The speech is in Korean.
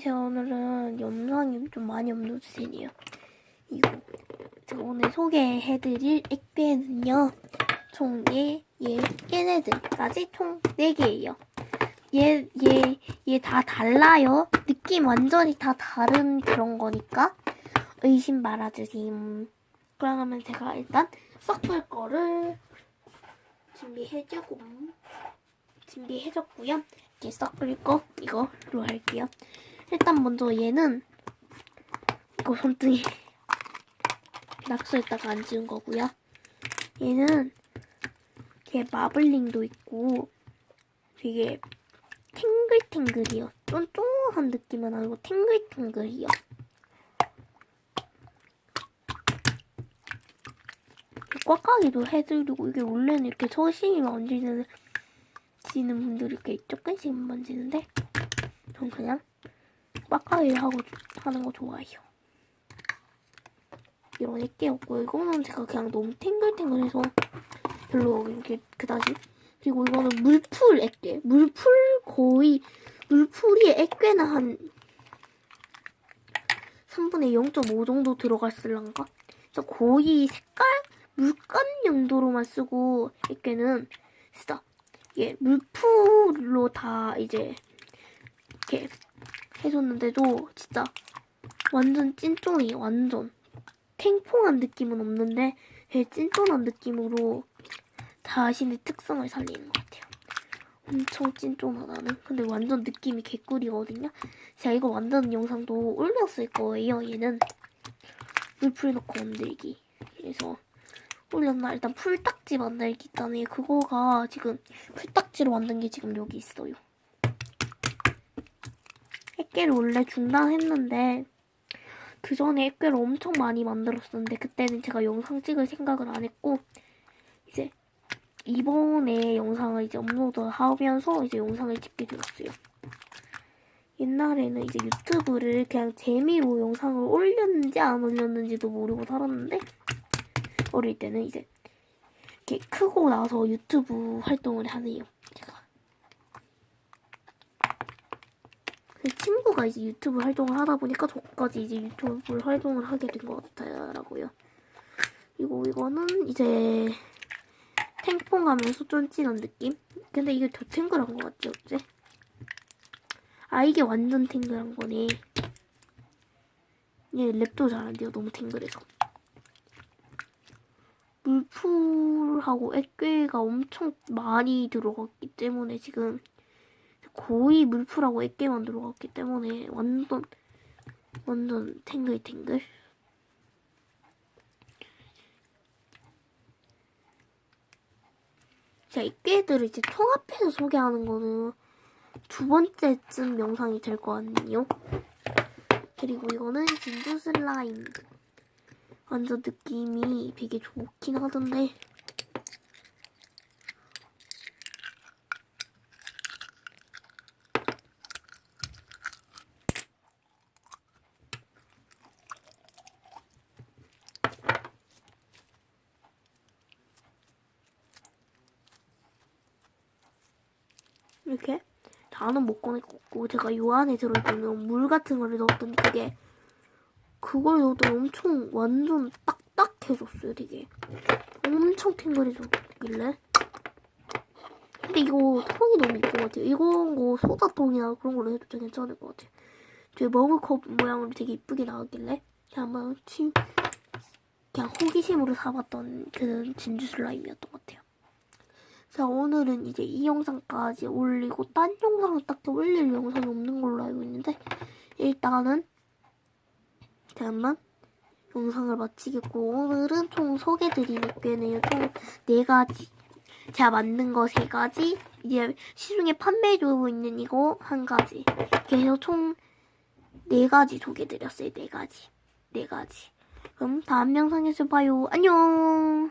제가 오늘은 영상이 좀 많이 업로드 되네요. 이거 제가 오늘 소개해드릴 액괴는요. 총 얘, 얘, 얘네들까지 총 4개예요. 얘, 얘, 얘 다 달라요. 느낌 완전히 다 다른 그런 거니까 의심 말아주심. 그러면 제가 일단 섞을 거를 준비해주고 준비해줬고요. 이제 섞을 거 이거로 할게요. 일단 먼저 얘는 이거 손등에 낙서했다가 안 지운 거고요. 얘는 걔 마블링도 있고 되게 탱글탱글이요. 쫀쫀한 느낌은 아니고 탱글탱글이요. 꽉꽉이도 해드리고 이게 원래는 이렇게 서심히 만지는 지는 분들이 이렇게 조금씩 만지는데 전 그냥 빡가위 하고 하는 거 좋아해요. 이런 애깨였고 이거는 제가 그냥 너무 탱글탱글해서 별로 이렇게 그다지 그리고 이거는 물풀 애깨 물풀 거의 물풀이 애깨나 한 3분의 0.5 정도 들어갔을란가? 그래서 거의 색깔 물감 용도로만 쓰고 애깨는 진짜 이게 물풀로 다 이제 이렇게 해줬는데도 진짜 완전 찐쫀이 완전 탱퐁한 느낌은 없는데 되게 찐쫀한 느낌으로 자신의 특성을 살리는 것 같아요. 엄청 찐쫀하다는. 근데 완전 느낌이 개꿀이거든요. 제가 이거 만드는 영상도 올렸을 거예요. 얘는 물풀 넣고 만들기. 그래서 올렸나 일단 풀딱지 만들기 있다네. 그거가 지금 풀딱지로 만든 게 지금 여기 있어요. 액계를 원래 중단했는데 그 전에 액계를 엄청 많이 만들었었는데 그때는 제가 영상 찍을 생각을 안 했고 이제 이번에 영상을 이제 업로드 하면서 이제 영상을 찍게 되었어요. 옛날에는 이제 유튜브를 그냥 재미로 영상을 올렸는지 안 올렸는지도 모르고 살았는데 어릴 때는 이제 이렇게 크고 나서 유튜브 활동을 하네요. 제가. 그 친구가 이제 유튜브 활동을 하다 보니까 저까지 이제 유튜브 활동을 하게 된 것 같더라고요. 그리고 이거는 이제 탱퐁 하면서 쫀찐한 느낌? 근데 이게 더 탱글한 것 같죠, 이제? 아, 이게 완전 탱글한 거네. 얘 랩도 잘 안 돼요, 너무 탱글해서. 물풀하고 액괴가 엄청 많이 들어갔기 때문에 지금 거의 물풀하고 액괴만 들어 갔기 때문에 완전 완전 탱글탱글 자, 액괴들을 이제 통합해서 소개하는 거는 두 번째쯤 영상이 될거 아니에요? 그리고 이거는 진주 슬라임 완전 느낌이 되게 좋긴 하던데 이렇게 다는 못 꺼냈고 제가 요 안에 들어있는 물 같은 거를 넣었더니 그게 그걸 넣어도 엄청 완전 딱딱해졌어요, 되게. 엄청 탱글해졌길래. 근데 이거 통이 너무 이쁜 것 같아요. 이건 거 소다통이나 그런 걸로 해도 괜찮을 것 같아요. 되게 머글컵 모양으로 되게 이쁘게 나왔길래 그냥 한번 치, 그냥 호기심으로 사봤던 그 진주 슬라임이었던 것 같아요. 자, 오늘은 이제 이 영상까지 올리고 딴 영상은 딱히 올릴 영상이 없는 걸로 알고 있는데 일단은 잠깐만 영상을 마치겠고 오늘은 총 소개드리는 꽤네요. 총네 가지 제가 만든 거세 가지 이제 시중에 판매해주고 있는 이거 한 가지 그래서 총네 가지 소개드렸어요. 네 가지 네 가지 그럼 다음 영상에서 봐요. 안녕